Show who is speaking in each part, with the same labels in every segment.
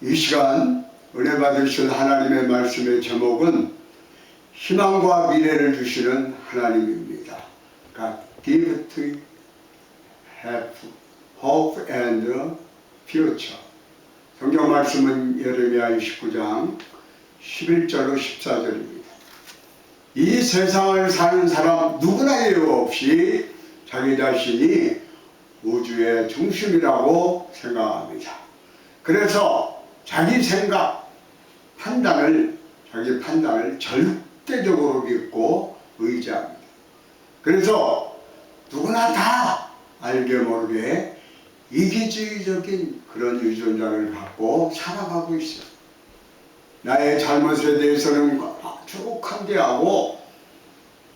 Speaker 1: 이 시간 은혜 받으신 하나님의 말씀의 제목은 희망과 미래를 주시는 하나님입니다. God give to have hope and future. 성경 말씀은 예레미야 29장 11절로 14절입니다. 이 세상을 사는 사람 누구나 예우 없이 자기 자신이 우주의 중심이라고 생각합니다. 그래서 자기 생각, 판단을, 자기 판단을 절대적으로 믿고 의지합니다. 그래서 누구나 다 알게 모르게 이기주의적인 그런 유전자를 갖고 살아가고 있어요. 나의 잘못에 대해서는 아주 관대하고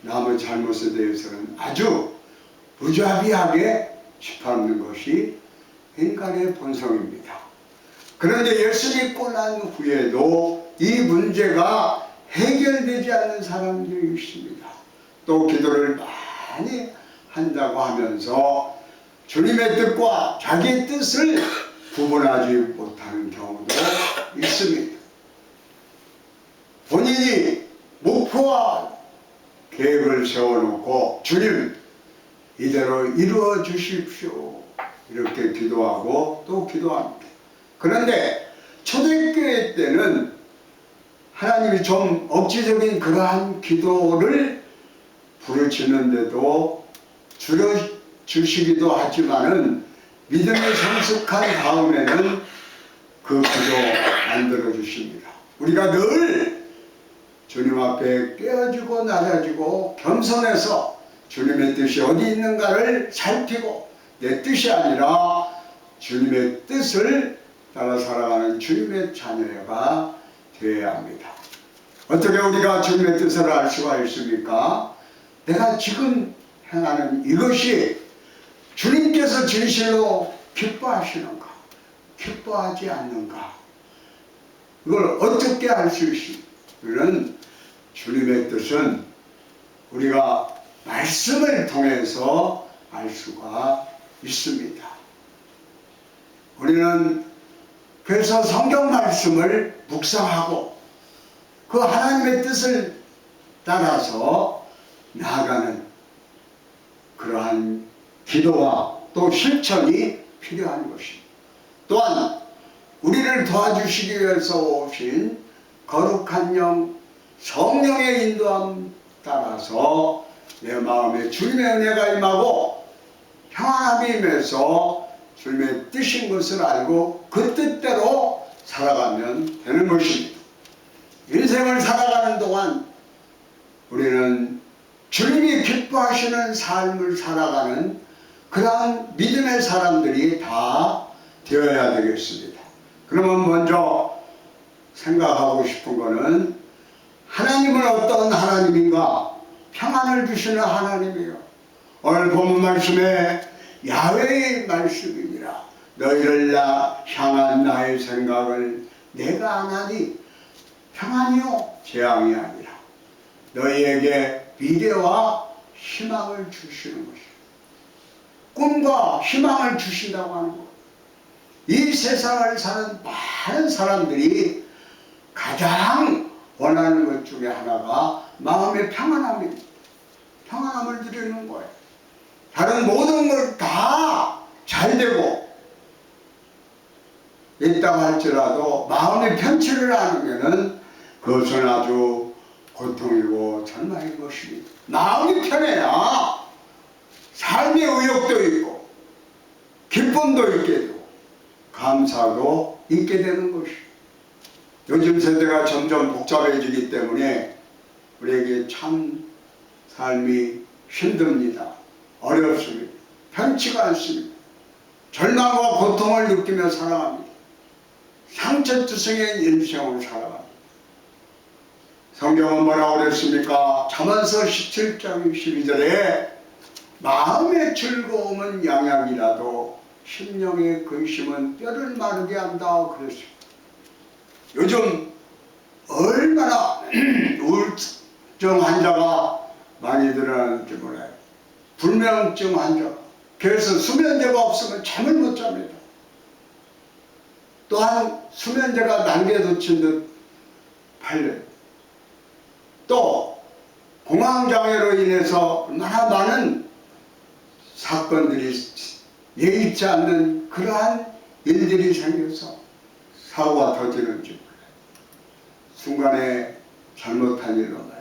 Speaker 1: 남의 잘못에 대해서는 아주 무자비하게 짚어놓는 것이 인간의 본성입니다. 그런데 예수 믿고 난 후에도 이 문제가 해결되지 않는 사람들이 있습니다. 또 기도를 많이 한다고 하면서 주님의 뜻과 자기의 뜻을 구분하지 못하는 경우도 있습니다. 본인이 목표와 계획을 세워놓고 주님 이대로 이루어 주십시오. 이렇게 기도하고 또 기도합니다. 그런데 초대교회 때는 하나님이 좀 억지적인 그러한 기도를 부르치는데도 줄여 주시기도 하지만은 믿음이 성숙한 다음에는 그 기도 안 들어 주십니다. 우리가 늘 주님 앞에 깨어지고 낮아지고 겸손해서 주님의 뜻이 어디 있는가를 살피고 내 뜻이 아니라 주님의 뜻을 따라 살아가는 주님의 자녀가 되어야 합니다. 어떻게 우리가 주님의 뜻을 알 수가 있습니까? 내가 지금 행하는 이것이 주님께서 진실로 기뻐하시는가? 기뻐하지 않는가? 이걸 어떻게 알 수? 이런 주님의 뜻은 우리가 말씀을 통해서 알 수가 있습니다. 우리는 그래서 성경 말씀을 묵상하고 그 하나님의 뜻을 따라서 나아가는 그러한 기도와 또 실천이 필요한 것입니다. 또한 우리를 도와주시기 위해서 오신 거룩한 영 성령의 인도함 따라서 내 마음에 주님의 은혜가 임하고 평안함이 임해서 주님의 뜻인 것을 알고 그 뜻대로 살아가면 되는 것입니다. 인생을 살아가는 동안 우리는 주님이 기뻐하시는 삶을 살아가는 그러한 믿음의 사람들이 다 되어야 되겠습니다. 그러면 먼저 생각하고 싶은 것은 하나님은 어떤 하나님인가? 평안을 주시는 하나님이요. 오늘 본문 말씀에 야외의 말씀입니다. 너희를 나 향한 나의 생각을 내가 안 하니 평안이요 재앙이 아니라 너희에게 미래와 희망을 주시는 것이요. 꿈과 희망을 주신다고 하는 것. 이 세상을 사는 많은 사람들이 가장 원하는 것 중에 하나가 마음의 평안함입니다. 평안함을 드리는 거예요. 다른 모든 걸 다 잘 되고 있다고 할지라도 마음의 편치를 않으면은 그것은 아주 고통이고 절망인 것입니다. 마음이 편해야 삶의 의욕도 있고 기쁨도 있게 되고 감사도 있게 되는 것입니다. 요즘 세대가 점점 복잡해지기 때문에 우리에게 참 삶이 힘듭니다. 어렵습니다. 편치가 않습니다. 절망과 고통을 느끼며 살아갑니다. 상처투성의 인생을 살아갑니다. 성경은 뭐라고 그랬습니까? 잠언서 17장 12절에 마음의 즐거움은 양약이라도 심령의 근심은 뼈를 마르게 한다 그랬습니다. 요즘 얼마나 우울증 환자가 많이 늘어나는지 몰라요. 불면증 환자. 그래서 수면제가 없으면 잠을 못 잡니다. 또한 수면제가 남겨놓친 듯 팔려요. 또 공황장애로 인해서 얼마나 많은 사건들이 예의치 않는 그러한 일들이 생겨서 사고가 터지는지 몰라요. 순간에 잘못한 일로.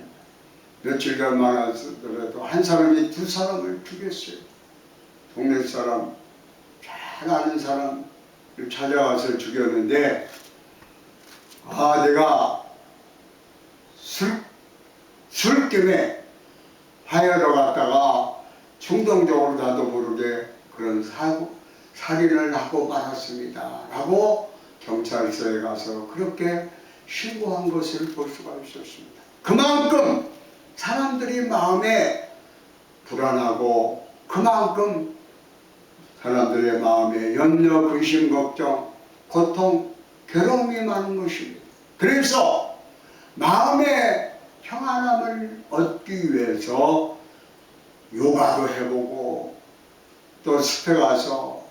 Speaker 1: 며칠간 많았더라도 한 사람이 두 사람을 죽였어요. 동네 사람, 잘 아는 사람을 찾아와서 죽였는데, 아, 내가 술, 술김에 하여러 갔다가 충동적으로 나도 모르게 그런 사고, 살인을 하고 말았습니다. 라고 경찰서에 가서 그렇게 신고한 것을 볼 수가 있었습니다. 그만큼 사람들이 마음에 불안하고 그만큼 사람들의 마음에 염려, 근심, 걱정, 고통, 괴로움이 많은 것입니다. 그래서 마음의 평안함을 얻기 위해서 요가도 해보고 또 숲에 가서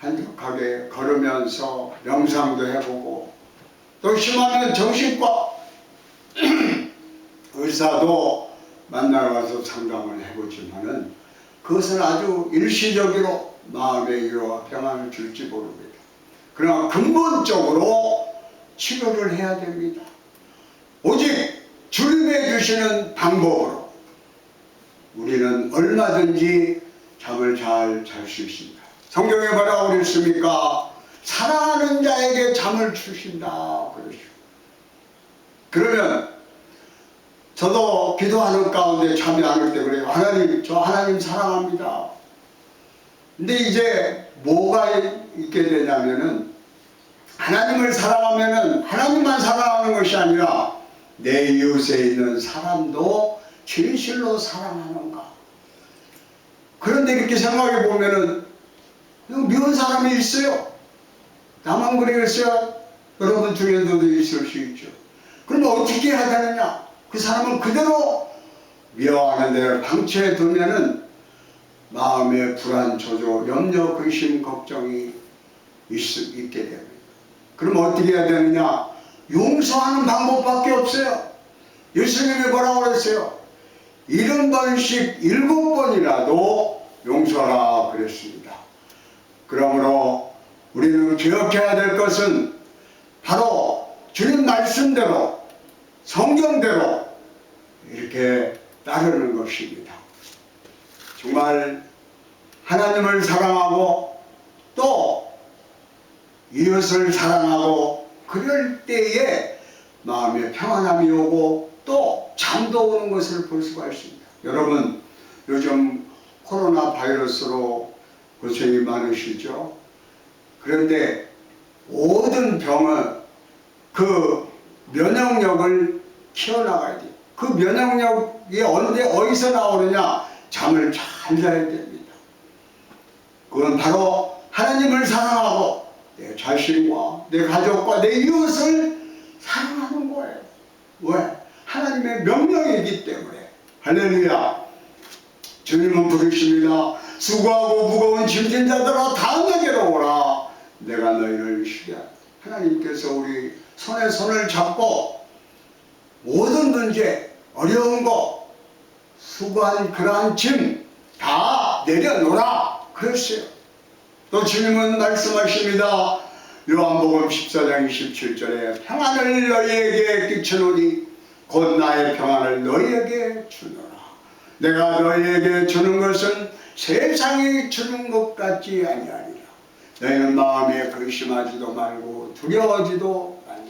Speaker 1: 한적하게 걸으면서 명상도 해보고 또 심하면 정신과 의사도 만나러 가서 상담을 해보지만은 그것은 아주 일시적으로 마음의 위로와 평안을 줄지 모릅니다. 그러나 근본적으로 치료를 해야 됩니다. 오직 주님의 주시는 방법으로 우리는 얼마든지 잠을 잘 잘 수 있습니다. 성경에 뭐라고 그랬습니까? 사랑하는 자에게 잠을 주신다 그러시오. 그러면 저도 기도하는 가운데 잠이 안올때 그래요. 하나님, 저 하나님 사랑합니다. 근데 이제 뭐가 있게 되냐면은 하나님을 사랑하면은 하나님만 사랑하는 것이 아니라 내 이웃에 있는 사람도 진실로 사랑하는가. 그런데 이렇게 생각해 보면은 미운 사람이 있어요. 나만 그러겠어요? 여러분 중에도 있을 수 있죠. 그럼 어떻게 해야 되느냐? 그 사람은 그대로 미워하는 데를 방치해 두면은 마음의 불안, 조조, 염려, 근심, 걱정이 있, 있게 됩니다. 그럼 어떻게 해야 되느냐? 용서하는 방법밖에 없어요. 예수님이 뭐라고 그랬어요? 일흔 번씩 일곱 번이라도 용서하라 그랬습니다. 그러므로 우리는 기억해야 될 것은 바로 주님 말씀대로 성경대로 이렇게 따르는 것입니다. 정말 하나님을 사랑하고 또 이웃을 사랑하고 그럴 때에 마음에 평안함이 오고 또 잠도 오는 것을 볼 수가 있습니다. 여러분 요즘 코로나 바이러스로 고생이 많으시죠? 그런데 모든 병은 그 면역력을 키워나가야 돼요. 그 면역력이 언제 어디서 나오느냐? 잠을 잘 자야 됩니다. 그건 바로 하나님을 사랑하고 내 자신과 내 가족과 내 이웃을 사랑하는 거예요. 왜? 하나님의 명령이기 때문에. 할렐루야. 주님은 부르십니다. 수고하고 무거운 짐진 자들아 다 내게로 오라. 내가 너희를 쉬게 하리라. 하나님께서 우리 손에 손을 잡고 모든 문제, 어려운 거, 수고한 그러한 짐 다 내려놓으라. 그랬어요. 또 주님은 말씀하십니다. 요한복음 14장 27절에 평안을 너희에게 끼치노니 곧 나의 평안을 너희에게 주노라. 내가 너희에게 주는 것은 세상이 주는 것 같지 아니하리라. 너희는 마음에 근심하지도 말고 두려워하지도 말라.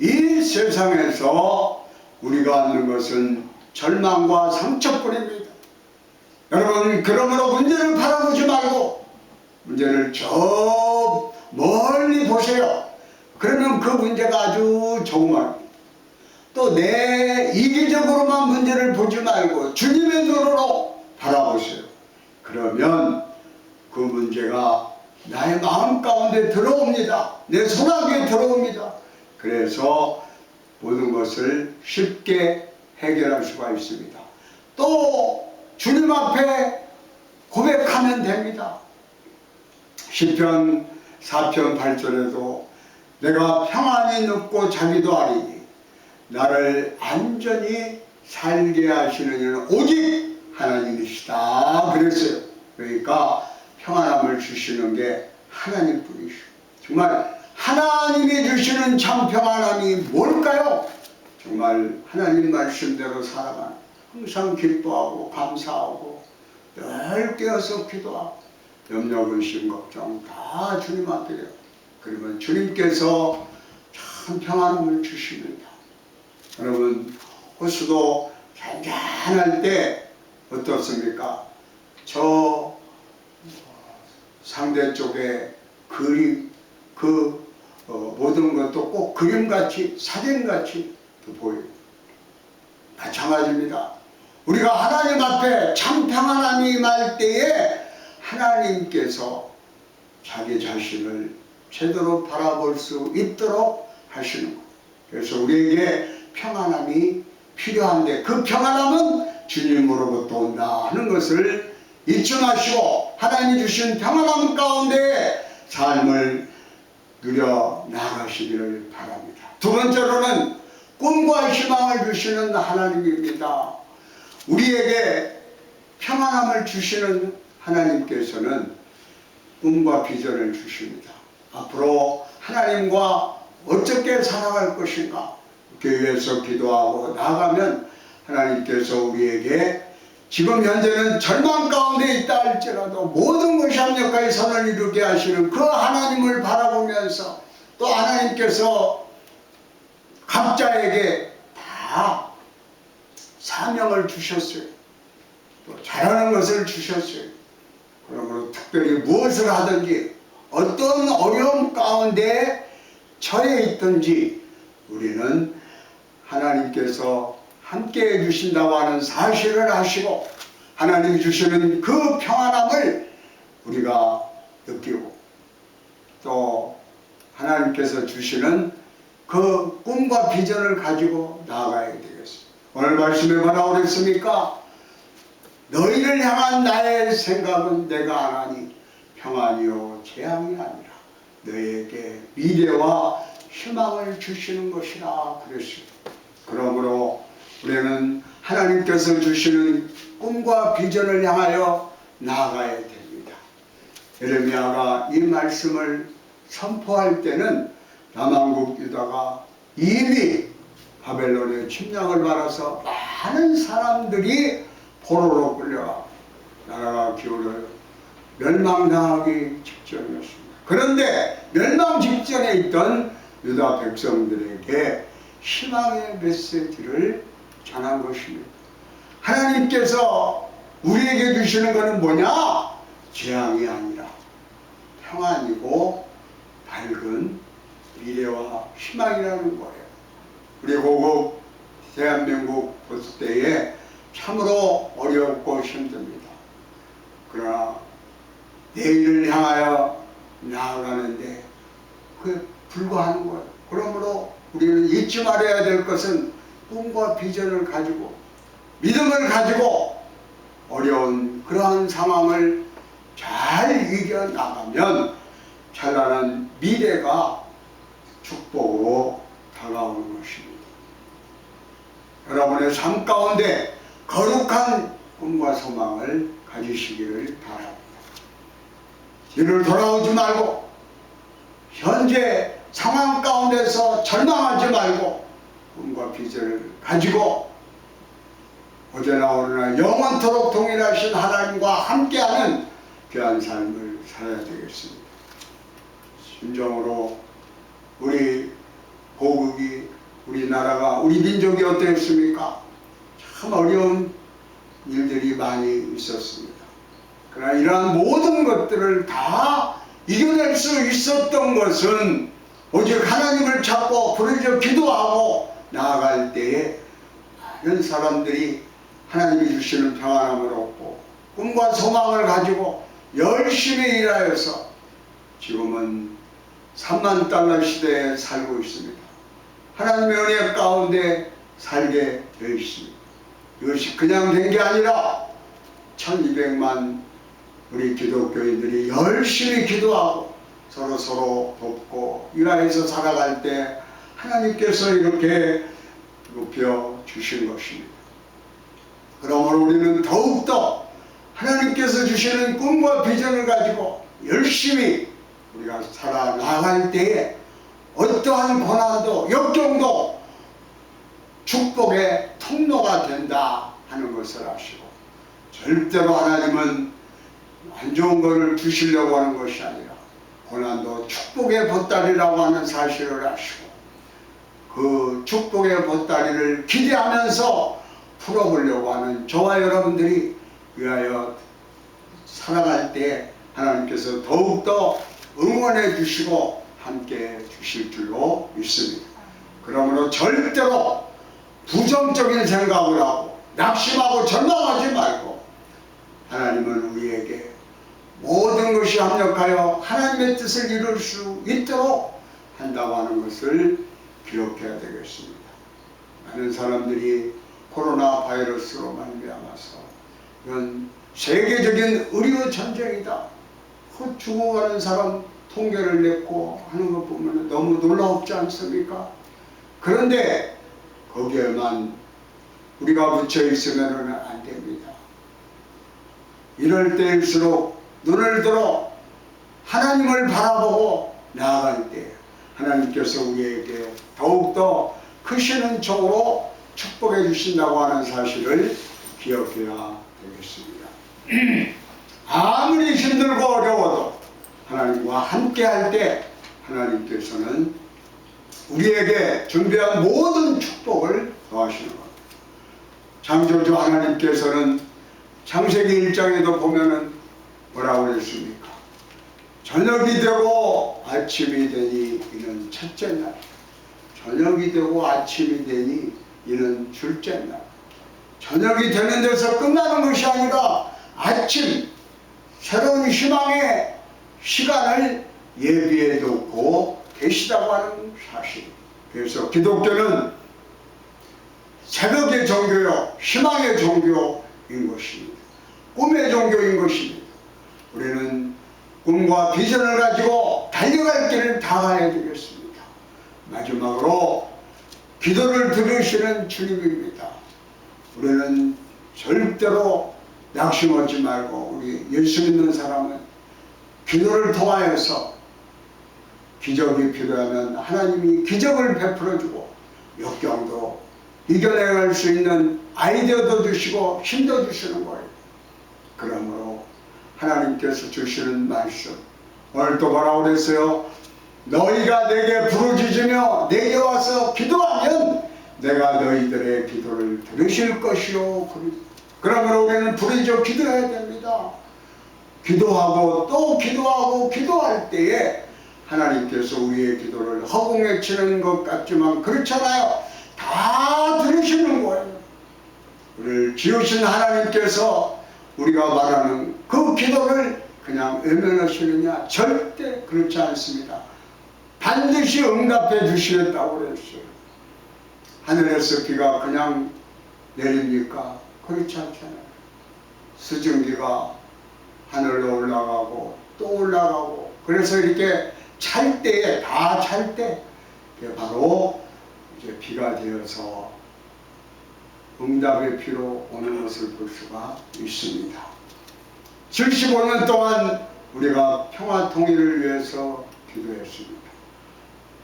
Speaker 1: 이 세상에서 우리가 얻는 것은 절망과 상처뿐입니다. 여러분 그러므로 문제를 바라보지 말고 문제를 저 멀리 보세요. 그러면 그 문제가 아주 조그맣습니다. 또내 이기적으로만 문제를 보지 말고 주님의 눈으로 바라보세요. 그러면 그 문제가 나의 마음 가운데 들어옵니다. 내 손아귀에 들어옵니다. 그래서 모든 것을 쉽게 해결할 수가 있습니다. 또 주님 앞에 고백하면 됩니다. 시편 4편 8절에도 내가 평안히 눕고 자기도 아리니 나를 안전히 살게 하시는 이는 오직 하나님이시다 그랬어요. 그러니까 평안함을 주시는 게 하나님 뿐이시오. 정말 하나님이 주시는 참 평안함이 뭘까요? 정말 하나님 말씀대로 살아가는 항상 기뻐하고 감사하고 늘 깨어서 기도하고 염려 근심 걱정 다 주님 앞에요. 그러면 주님께서 참 평안함을 주십니다. 여러분 호수도 잔잔할 때 어떻습니까? 저 상대 쪽에 그림 그 어, 모든 것도 꼭 그림같이 사진같이 보여요. 마찬가지입니다. 우리가 하나님 앞에 참 평안함이 임할 때에 하나님께서 자기 자신을 제대로 바라볼 수 있도록 하시는 것. 그래서 우리에게 평안함이 필요한데 그 평안함은 주님으로부터 온다 하는 것을 마시고 하나님이 주신 평안함 가운데 삶을 누려 나가시기를 바랍니다. 두 번째로는 꿈과 희망을 주시는 하나님입니다. 우리에게 평안함을 주시는 하나님께서는 꿈과 비전을 주십니다. 앞으로 하나님과 어떻게 살아갈 것인가 교회에서 기도하고 나가면 하나님께서 우리에게 지금 현재는 절망 가운데 있다 할지라도 모든 것이 합력하여 선을 이루게 하시는 그 하나님을 바라보면서 또 하나님께서 각자에게 다 사명을 주셨어요. 또 잘하는 것을 주셨어요. 그러므로 특별히 무엇을 하든지 어떤 어려움 가운데 처해 있든지 우리는 하나님께서 함께 해주신다고 하는 사실을 아시고 하나님이 주시는 그 평안함을 우리가 느끼고 또 하나님께서 주시는 그 꿈과 비전을 가지고 나아가야 되겠습니다. 오늘 말씀에 뭐라고 그랬습니까? 너희를 향한 나의 생각은 내가 안 하니 평안이요 재앙이 아니라 너에게 미래와 희망을 주시는 것이라 그랬습니다. 그러므로 우리는 하나님께서 주시는 꿈과 비전을 향하여 나아가야 됩니다. 예레미야가 이 말씀을 선포할 때는 남한국 유다가 이미 바벨론의 침략을 받아서 많은 사람들이 포로로 끌려가 나라가 기울어 멸망당하기 직전이었습니다. 그런데 멸망 직전에 있던 유다 백성들에게 희망의 메시지를 전한 것입니다. 하나님께서 우리에게 주시는 것은 뭐냐? 재앙이 아니라 평안이고 밝은 미래와 희망이라는 거예요. 우리 고국 대한민국 볼 때에 참으로 어렵고 힘듭니다. 그러나 내일을 향하여 나아가는데 그게 불과한 거예요. 그러므로 우리는 잊지 말아야 될 것은 꿈과 비전을 가지고 믿음을 가지고 어려운 그러한 상황을 잘 이겨나가면 찬란한 미래가 축복으로 다가오는 것입니다. 여러분의 삶 가운데 거룩한 꿈과 소망을 가지시기를 바랍니다. 뒤를 돌아오지 말고 현재 상황 가운데서 절망하지 말고 꿈과 비전을 가지고 어제나 오늘나 영원토록 동일하신 하나님과 함께하는 귀한 삶을 살아야 되겠습니다. 심정으로 우리 고국이 우리나라가 우리 민족이 어땠습니까? 참 어려운 일들이 많이 있었습니다. 그러나 이러한 모든 것들을 다 이겨낼 수 있었던 것은 오직 하나님을 찾고 부르짖어 기도하고 나아갈 때에 많은 사람들이 하나님이 주시는 평안함을 얻고 꿈과 소망을 가지고 열심히 일하여서 지금은 3만 달러 시대에 살고 있습니다. 하나님의 은혜 가운데 살게 되어 있습니다. 이것이 그냥 된 게 아니라 1200만 우리 기독교인들이 열심히 기도하고 서로 서로 돕고 일하에서 살아갈 때 하나님께서 이렇게 높여 주신 것입니다. 그러므로 우리는 더욱더 하나님께서 주시는 꿈과 비전을 가지고 열심히 우리가 살아나갈 때에 어떠한 고난도 역경도 축복의 통로가 된다 하는 것을 아시고 절대로 하나님은 안 좋은 것을 주시려고 하는 것이 아니라 고난도 축복의 보따리라고 하는 사실을 아시고 그 축복의 보따리를 기대하면서 풀어보려고 하는 저와 여러분들이 위하여 살아갈 때 하나님께서 더욱더 응원해 주시고 함께 주실 줄로 믿습니다. 그러므로 절대로 부정적인 생각을 하고 낙심하고 절망하지 말고 하나님은 우리에게 모든 것이 합력하여 하나님의 뜻을 이룰 수 있도록 한다고 하는 것을 기억해야 되겠습니다. 많은 사람들이 코로나 바이러스로 말미암아서 이건 세계적인 의료 전쟁이다. 그 죽어가는 사람 통계를 냈고 하는 것 보면 너무 놀라웠지 않습니까? 그런데 거기에만 우리가 붙여 있으면 안 됩니다. 이럴 때일수록 눈을 들어 하나님을 바라보고 나아갈 때 하나님께서 우리에게 더욱더 크시는 쪽으로 축복해 주신다고 하는 사실을 기억해야 되겠습니다. 아무리 힘들고 어려워도 하나님과 함께 할 때 하나님께서는 우리에게 준비한 모든 축복을 더하시는 겁니다. 창조주 하나님께서는 창세기 1장에도 보면은 뭐라고 그랬습니까? 저녁이 되고 아침이 되니 이는 첫째 날. 저녁이 되고 아침이 되니 이는 둘째 날. 저녁이 되는 데서 끝나는 것이 아니라 아침 새로운 희망의 시간을 예비해 놓고 계시다고 하는 사실. 그래서 기독교는 새벽의 종교요, 희망의 종교인 것입니다. 꿈의 종교인 것입니다. 우리는 꿈과 비전을 가지고 달려갈 길을 다 가야 되겠습니다. 마지막으로 기도를 들으시는 주님입니다. 우리는 절대로 낙심하지 말고 우리 예수 믿는 사람은 기도를 통하여서 기적이 필요하면 하나님이 기적을 베풀어주고 역경도 이겨내갈 수 있는 아이디어도 주시고 힘도 주시는 거예요. 그러므로 하나님께서 주시는 말씀 오늘 또 뭐라고 그랬어요? 너희가 내게 부르짖으며 내게 와서 기도하면 내가 너희들의 기도를 들으실 것이요. 그러므로 우리는 부르짖어 기도해야 됩니다. 기도하고 또 기도하고 기도할 때에 하나님께서 우리의 기도를 허공에 치는 것 같지만 그렇잖아요. 다 들으시는 거예요. 우리를 지으신 하나님께서 우리가 말하는 그 기도를 그냥 외면하시느냐? 절대 그렇지 않습니다. 반드시 응답해 주시겠다고 그랬어요. 하늘에서 비가 그냥 내립니까? 그렇지 않잖아요. 수증기가 하늘로 올라가고 또 올라가고 그래서 이렇게 찰 때에 다 찰 때 바로 이제 비가 되어서 응답의 피로 오는 것을 볼 수가 있습니다. 75년 동안 우리가 평화 통일을 위해서 기도했습니다.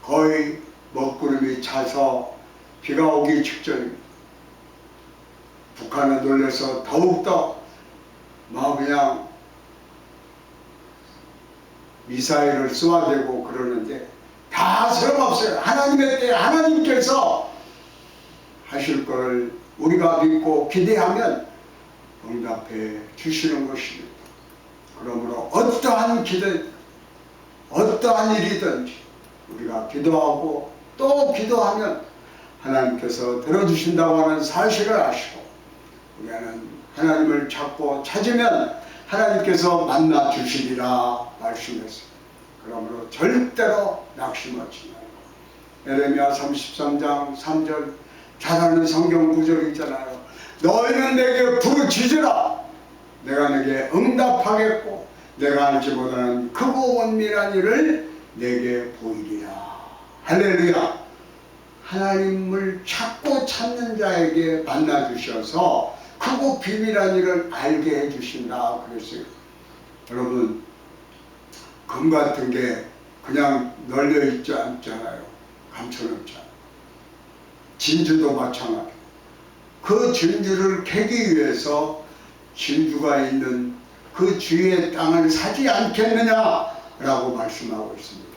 Speaker 1: 거의 먹구름이 차서 비가 오기 직전입니다. 북한은 놀래서 더욱더 막 그냥 미사일을 쏘아대고 그러는데 다 소용없어요. 하나님의 때 하나님께서 하실 것을 우리가 믿고 기대하면 응답해 주시는 것입니다. 그러므로 어떠한 기대, 어떠한 일이든지 우리가 기도하고 또 기도하면 하나님께서 들어주신다고 하는 사실을 아시고 우리는 하나님을 찾고 찾으면 하나님께서 만나 주시리라 말씀했습니다. 그러므로 절대로 낙심하지 말고 에레미야 33장 3절 잘 아는 성경 구절이 있잖아요. 너희는 내게 부르짖으라. 내가 내게 응답하겠고 내가 알지 못하는 크고 원밀한 일을 내게 보이리라. 할렐루야. 하나님을 찾고 찾는 자에게 만나 주셔서 크고 비밀한 일을 알게 해 주신다 그랬어요. 여러분 금 같은 게 그냥 널려 있지 않잖아요. 감춰놓잖아요. 진주도 마찬가지. 그 진주를 캐기 위해서 진주가 있는 그 주위의 땅을 사지 않겠느냐라고 말씀하고 있습니다.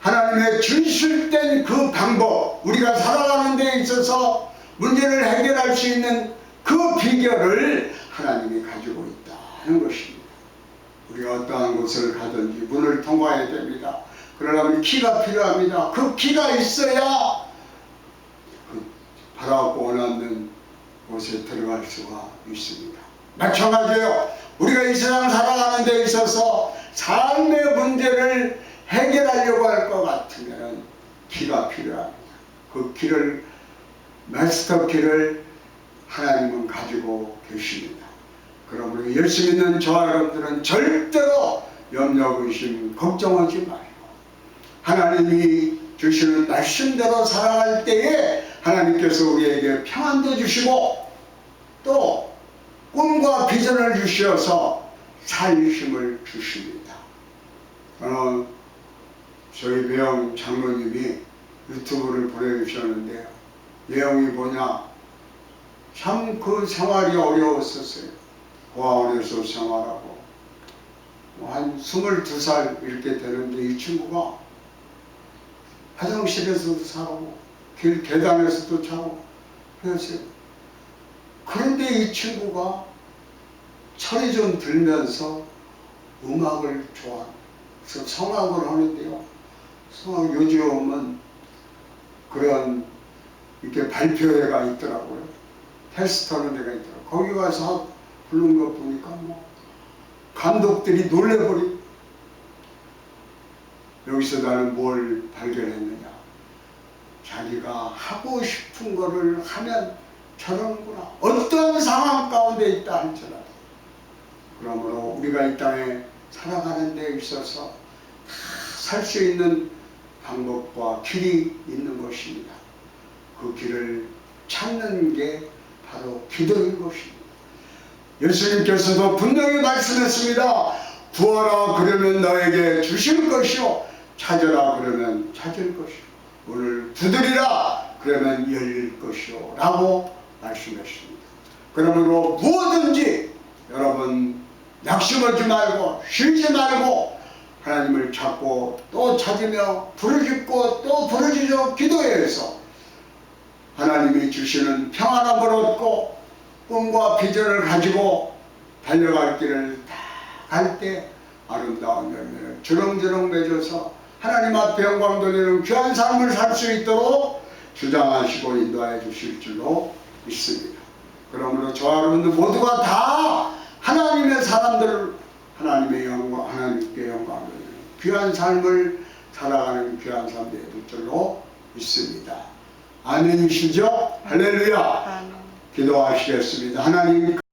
Speaker 1: 하나님의 진실된 그 방법, 우리가 살아가는 데 있어서 문제를 해결할 수 있는 그 비결을 하나님이 가지고 있다는 것입니다. 우리가 어떠한 곳을 가든지 문을 통과해야 됩니다. 그러려면 키가 필요합니다. 그 키가 있어야 그 바라고 원하는 곳에 들어갈 수가 있습니다. 마찬가지예요. 우리가 이 세상 살아가는 데 있어서 삶의 문제를 해결하려고 할 것 같으면 키가 필요합니다. 그 키를 마스터 키를 하나님은 가지고 계십니다. 그러므로 열심히 있는 저와 여러분들은 절대로 염려, 의심, 걱정하지 말고 하나님이 주시는 말씀대로 살아갈 때에 하나님께서 우리에게 평안도 주시고 또 꿈과 비전을 주셔서 살 힘을 주십니다. 어, 저희 배영 장로님이 유튜브를 보내주셨는데요. 내용이 뭐냐? 참 그 생활이 어려웠었어요. 고아원에서 생활하고 뭐한 22살 이렇게 되는데 이 친구가 화장실에서도 자고 길 계단에서도 자고 그랬어요. 그런데 이 친구가 철이 좀 들면서 음악을 좋아해서 성악을 하는데요. 성악 요즘은 그런 이렇게 발표회가 있더라고요. 테스트하는 데가 있더라고요. 거기 가서 부른 거 보니까 뭐 감독들이 놀래버리. 여기서 나는 뭘 발견했느냐. 자기가 하고 싶은 거를 하면 저러는구나. 어떤 상황 가운데 있다 할지라도. 그러므로 우리가 이 땅에 살아가는 데 있어서 살 수 있는 방법과 길이 있는 것입니다. 그 길을 찾는 게 바로 기도인 것입니다. 예수님께서도 분명히 말씀했습니다. 구하라 그러면 너에게 주실 것이요 찾으라 그러면 찾을 것이요 오늘 두드리라 그러면 열릴 것이요 라고 말씀했습니다. 그러므로 무엇든지 여러분 낙심하지 말고 쉬지 말고 하나님을 찾고 또 찾으며 부르짖고 또 부르짖어 기도해서 하나님이 주시는 평안함을 얻고 꿈과 비전을 가지고 달려갈 길을 다 갈 때 아름다운 열매를 주렁주렁 맺어서 하나님 앞에 영광 돌리는 귀한 삶을 살 수 있도록 주장하시고 인도해 주실 줄로 믿습니다. 그러므로 저와 여러분들 모두가 다 하나님의 사람들 하나님의 영광 하나님께 영광 돌리는 귀한 삶을 살아가는 귀한 삶 되실 줄로 믿습니다. 아멘이시죠? 할렐루야. 기도하시겠습니다. 하나님